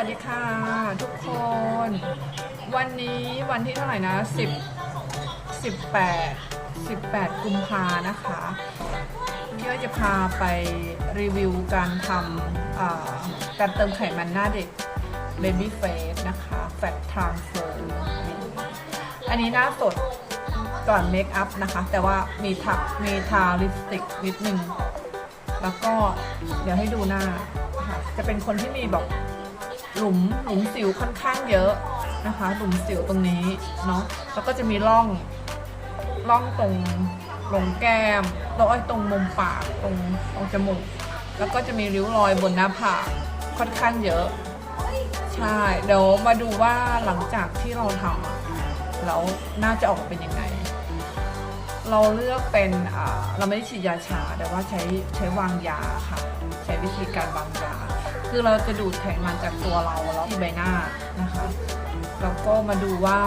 วัสดีค่ะ ทุกคน วันนี้วันที่เท่าไหร่นะ10 18 18กุมภานะคะพี่อ้อยจะพาไปรีวิวการทำการเติมไขมันหน้าเด็ก Baby Face นะคะ Fat Transfer อันนี้หน้าสดก่อนเมคอัพนะคะ แต่ว่ามีทับมีทาลิปสติกนิดนึง แล้วก็เดี๋ยวให้ดูหน้าค่ะจะเป็นคนที่มีแบบ หลุมหลุมสิวค่อนข้างเยอะนะคะ หลุมสิวตรงนี้เนาะแล้วก็จะมีร่องร่องตรงลงแก้มแล้วไอ้ตรงมุมปากตรงตรงจมูกแล้วก็จะมีริ้วรอยบนหน้าผากค่อนข้างเยอะ ใช่เดี๋ยวมาดูว่าหลังจากที่เราทำแล้วน่าจะออกมาเป็นยังไง เราเลือกเป็นเราไม่ได้ฉีดยาชา แต่ว่าใช้ใช้วางยาค่ะ ใช้วิธีการวางยา คือเราจะดูดไขมันจากตัวเราแล้วที่ใบหน้านะคะแล้วก็มาดูว่า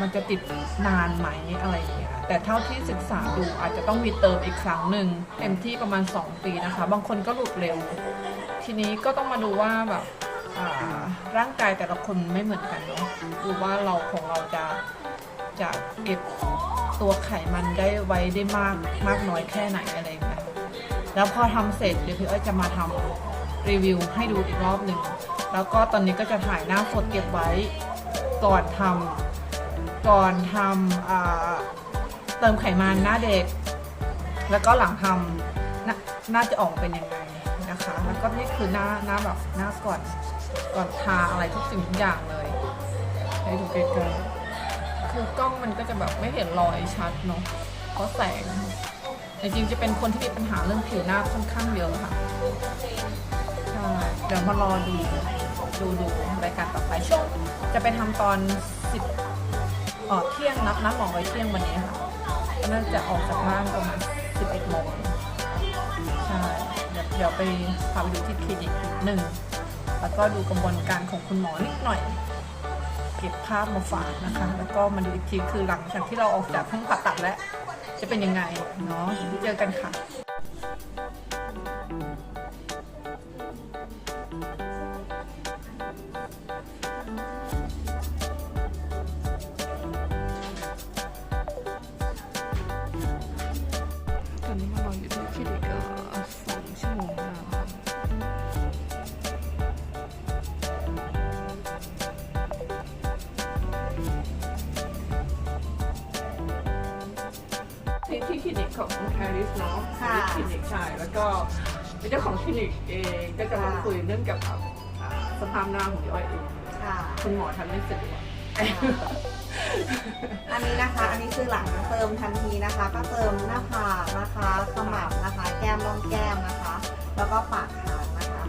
มันจะติดนานไหมอะไรอย่างเงี้ยแต่เท่าที่ศึกษาดูอาจจะต้องมีเติมอีกครั้งหนึ่งเต็มที่ประมาณ 2 ปีนะคะ บางคนก็หลุดเร็ว ทีนี้ก็ต้องมาดูว่าแบบร่างกายแต่ละคนไม่เหมือนกันเนาะดูว่าเราของเราจะจะเก็บตัวไขมันได้ไว้ได้มากมากน้อยแค่ไหนอะไรอย่างเงี้ยแล้วพอทำเสร็จเดี๋ยวพี่อ้อยจะมาทำ รีวิวให้ดูอีกรอบหนึ่ง แล้วก็ตอนนี้ก็จะถ่ายหน้าสดเก็บไว้ก่อนทำก่อนทำเติมไขมันหน้าเด็ก แล้วก็หลังทำนน่าจะออกเป็นยังไงนะคะ แล้วก็นี่คือหน้าหน้าแบบหน้าก่อนก่อนทาอะไรทุกสิ่งทุกอย่างเลยให้ดูใกล้ๆคือกล้องมันก็จะแบบไม่เห็นรอยชัดเนาะเพราะแสงจริงๆจะเป็นคนที่มีปัญหาเรื่องผิวหน้าค่อนข้างเยอะค่ะ เดี๋ยวมารอดูดูดูรายการต่อไปช่วงจะไปทำตอนสิบเอ่อเที่ยงนับนับหมอไว้เที่ยงวันนี้ค่ะน่าจะออกจากบ้านประมาณสิบเอ็ดโมงใช่เดี๋ยวไปพาไปดูที่คลินิกหนึ่งแล้วก็ดูกระบวนการของคุณหมอนิดหน่อย เก็บภาพมาฝากนะคะ แล้วก็มาดูอีกทีคือหลังจากที่เราออกจากห้องผ่าตัดแล้ว จะเป็นยังไงเนาะเจอกันค่ะ ที่ที่คลินิกของแฮร์ริสเนาะค่ะคลินิกใช่แล้วก็เป็นเจ้าของคลินิกเองก็จะมาคุยเรื่องเกี่ยวกับอ่าสภาพหน้าของพี่อ้อยเองค่ะคุณหมอทำไม่สะดวก อันนี้นะคะ อันนี้คือหลังเติมทันทีนะคะ ก็เติมหน้าผากนะคะขมับนะคะ แก้มร่องแก้มนะคะ แล้วก็ปากคางนะคะ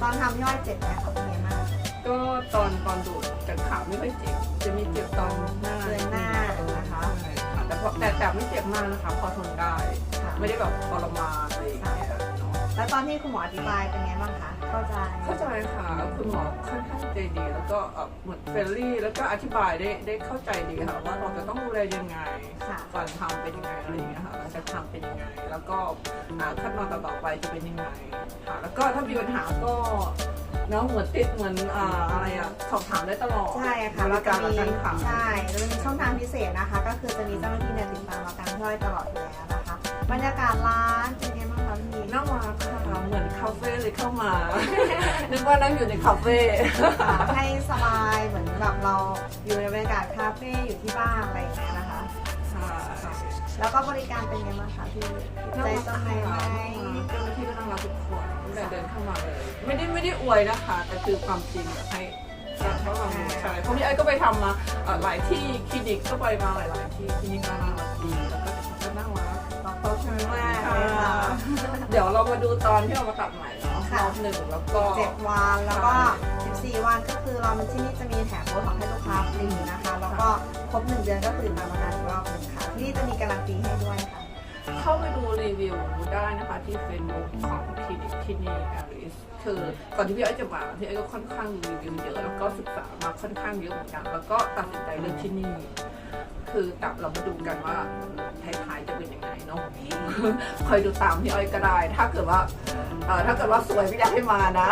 ตอนทำย่อยเจ็บไหมคะเป็นไงบ้างก็ตอนตอนดูดจากขาไม่ค่อยเจ็บจะมีเจ็บตอนหน้าเดือนหน้านะคะใช่ค่ะ แต่พอแต่แต่ไม่เจ็บมากนะคะ พอทนได้ค่ะไม่ได้แบบทรมานอะไรอย่างเงี้ยเนาะแล้วตอนที่คุณหมออธิบายเป็นไงบ้างคะเข้าใจเข้าใจค่ะคุณหมอค่อนข้างใจดี แล้วก็เอ่อเหมือนเฟรนลี่แล้วก็อธิบายได้ได้เข้าใจดีค่ะว่าเราจะต้องดูแลยังไงค่ะก่อนทำเป็นยังไงอะไรอย่างเงี้ยค่ะเราจะทำเป็นยังไง แล้วก็อ่าขั้นตอนต่อๆไปจะเป็นยังไงค่ะแล้วก็ถ้ามีปัญหาก็ เนาะเหมือนติดเหมือนอ่าอะไรอะสอบถามได้ตลอดใช่ค่ะบเราริจะการมีและการขาย ใช่เราจะมีช่องทางพิเศษนะคะ ก็คือจะมีเจ้าหน้าที่เนี่ยติดตามอาการย่อยตลอดอยู่แล้วนะคะ บรรยากาศร้านเป็นไงบ้างคะพี่น่ามาค่ะเหมือนคาเฟ่เลยเข้ามา นึกว่านั่งอยู่ในคาเฟ่ ค่ะให้สบายเหมือนแบบเราอยู่ในบรรยากาศคาเฟ่อยู่ที่บ้านอะไรอย่างเงี้ยนะคะใช่แล้วก็บริการเป็นไงบ้างคะพี่ใจตรงไหนไหมเจ้าหน้าที่ก็ต้องรับทุกคน ตั้งแต่เดินเข้ามาเลย ไม่ได้ไม่ได้อวยนะคะ แต่คือความจริงอยากให้อยากให้ความรู้ใช่เพราะพี่ไอ้ก็ไปทำมาเอ่อหลายที่คลินิกก็ไปมาหลายๆที่คลินิกก็น่ารักดีแล้วก็ก็น่ารักขอบคุณมากเลยค่ะเดี๋ยวเรามาดูตอนที่เรามาตัดใหม่เนาะรอบหนึ่งแล้วก็ เจ็ดวันแล้วก็ 14 วันก็คือเราที่นี่จะมีแถมโบท็อกซ์ให้ลูกค้าฟรีนะคะ แล้วก็ครบหนึ่งเดือนก็คือตามอาการอีกรอบหนึ่งค่ะ ที่นี่จะมีการันตีให้ด้วยค่ะ เข้าไปดูรีวิวได้นะคะที่เฟซบุ๊กของคลินิกที่นี่แอลิสคือก่อนที่พี่ไอ้จะมาพี่ไอ้ก็ค่อนข้างรีวิวเยอะแล้วก็ศึกษามาค่อนข้างเยอะเหมือนกัน แล้วก็ตัดสินใจเลือกที่นี่ คือตับเรามาดูกันว่าท้ายๆจะเป็นยังไงเนาะคอยดูตามพี่อ้อยก็ได้ ถ้าเกิดว่าถ้าเกิดว่าสวยไม่อยากให้มานะ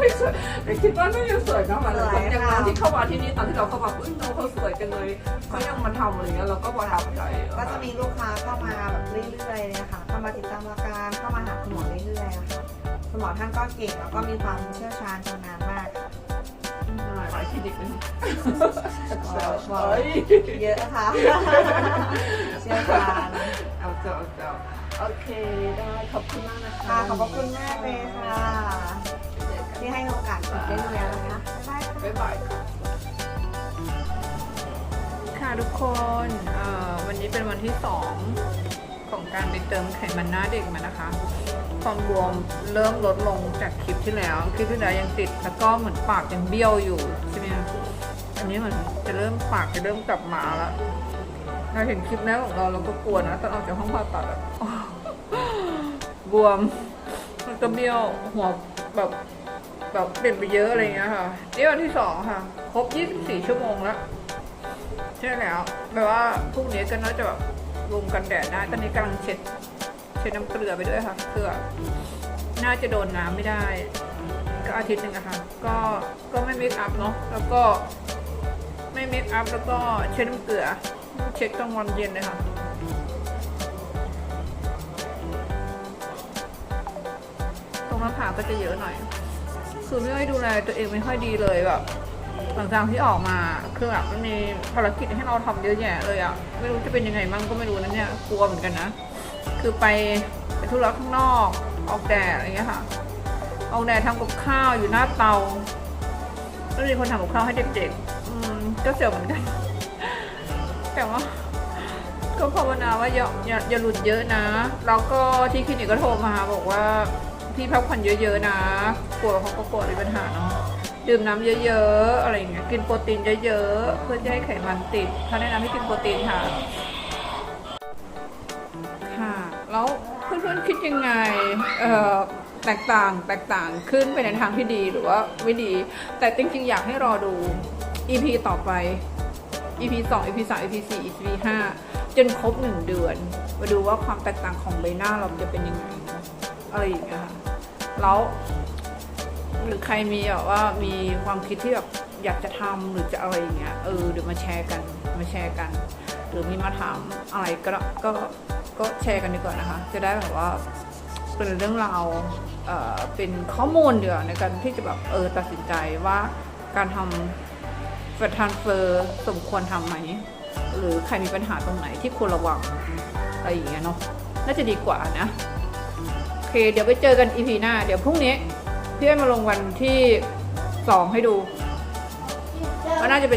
ไม่สวยแต่คิดว่าน่าจะสวยนะมันสวยอย่างตอนที่เข้ามาที่นี่ตอนที่เราเข้ามาอุ้ยน้องเขาสวยจังเลยเขายังมาทำอะไรเงี้ยเราก็ประทับใจก็จะมีลูกค้าเข้ามาแบบเรื่อยๆเลยค่ะเข้ามาติดตามอาการเข้ามาหาคุณหมอเรื่อยๆค่ะคุณหมอท่านก็เก่งแล้วก็มีความเชี่ยวชาญชำนาญมาก ค่ะหลายคลินิกเลยว้าวเยอะค่ะเชี่ยวชาญเอาเจ้าเอาเจ้าโอเคได้ขอบคุณมากนะคะค่ะขอบพระคุณมากเลยค่ะ ที่ให้โอกาสคุณได้ดูแลนะคะบ๊ายบายค่ะบ๊ายบายค่ะค่ะทุกคนเอ่อวันนี้เป็นวันที่สองของการไปเติมไขมันหน้าเด็กมานะคะ ความบวมเริ่มลดลงจากคลิปที่แล้ว คลิปที่แล้วยังติด แล้วก็เหมือนปากยังเบี้ยวอยู่ใช่ไหมคะอั นี้เหมือนจะเริ่มปากจะเริ่มกลับมาแล้วเราเห็นคลิปแรกของเราเราก็กลัวนะตอนออกจากห้องผ่าตัดอะบวมมันก็เบี้ยวหัวแบบแบบเปลี่ยนไปเยอะอะไรเงี้ยค่ะนี่วันที่สองค่ะ ครบ 24 ชั่วโมงแล้วใช่แล้วแปลว่าพรุ่งนี้ก็น่าจะแบบรวมกันแดดได้ตอนนี้กำลังเช็ด เช็ดน้ำเกลือไปด้วยค่ะเกลือน่าจะโดนน้ำไม่ได้ ก็อาทิตย์หนึ่งอะค่ะ ก็ก็ไม่เมคอัพเนาะแล้วก็ ไม่เมคอัพแล้วก็เช็ดน้ำเกลือ เช็ดกลางวันเย็นเลยค่ะตรงหน้าผากก็จะเยอะหน่อย คือไม่ค่อยดูแลตัวเองไม่ค่อยดีเลยแบบหลังจากที่ออกมาคือแบบมันมีภารกิจให้เราทำเยอะแยะเลยอะไม่รู้จะเป็นยังไงมั่งก็ไม่รู้นะเนี่ยกลัวเหมือนกันนะ คือไปไปธุระข้างนอกออกแดดอะไรเงี้ยค่ะออกแดดทำกับข้าวอยู่หน้าเตาแล้วมีคนทำกับข้าวให้เด็กๆ ก็เสียวเหมือนกัน แต่ว่าก็ภาวนาว่าอย่าอย่าอย่าหลุดเยอะนะ แล้วก็ที่คลินิกก็โทรมาบอกว่าพี่พักผ่อนเยอะๆนะกลัวเขาก็กลัวมีปัญหาเนาะดื่มน้ำเยอะๆอะไรอย่างเงี้ยกินโปรตีนเยอะๆเพื่อจะให้ไขมันติดเขาแนะนำให้กินโปรตีนค่ะ ค่ะ แล้วเพื่อนๆคิดยังไงเอ่อแตกต่างแตกต่างขึ้นไปในทางที่ดีหรือว่าไม่ดี แต่จริงๆอยากให้รอดู EP ต่อไป EP 2 EP 3 EP 4 EP 5จนครบ 1 เดือน มาดูว่าความแตกต่างของใบหน้าเราจะเป็นยังไงอะไรอย่างเงี้ยค่ะแล้วหรือใครมีแบบว่ามีความคิดที่แบบอยากจะทำหรือจะอะไรอย่างเงี้ยเออเดี๋ยวมาแชร์กันมาแชร์กัน หรือมีมาถามอะไรก็ก็ก็แชร์กันดีกว่านะคะ จะได้แบบว่าเป็นเรื่องราวเอ่อเป็นข้อมูลเดียวในการที่จะแบบเออตัดสินใจว่าการทำ เฟดทานเฟอร์สมควรทำไหม หรือใครมีปัญหาตรงไหนที่ควรระวังอะไรอย่างเงี้ยเนาะน่าจะดีกว่านะ โอเค เดี๋ยวไปเจอกันอีพีหน้า เดี๋ยวพรุ่งนี้พี่เอ้มาลงวันที่สองให้ดูว่าน่าจะเป็น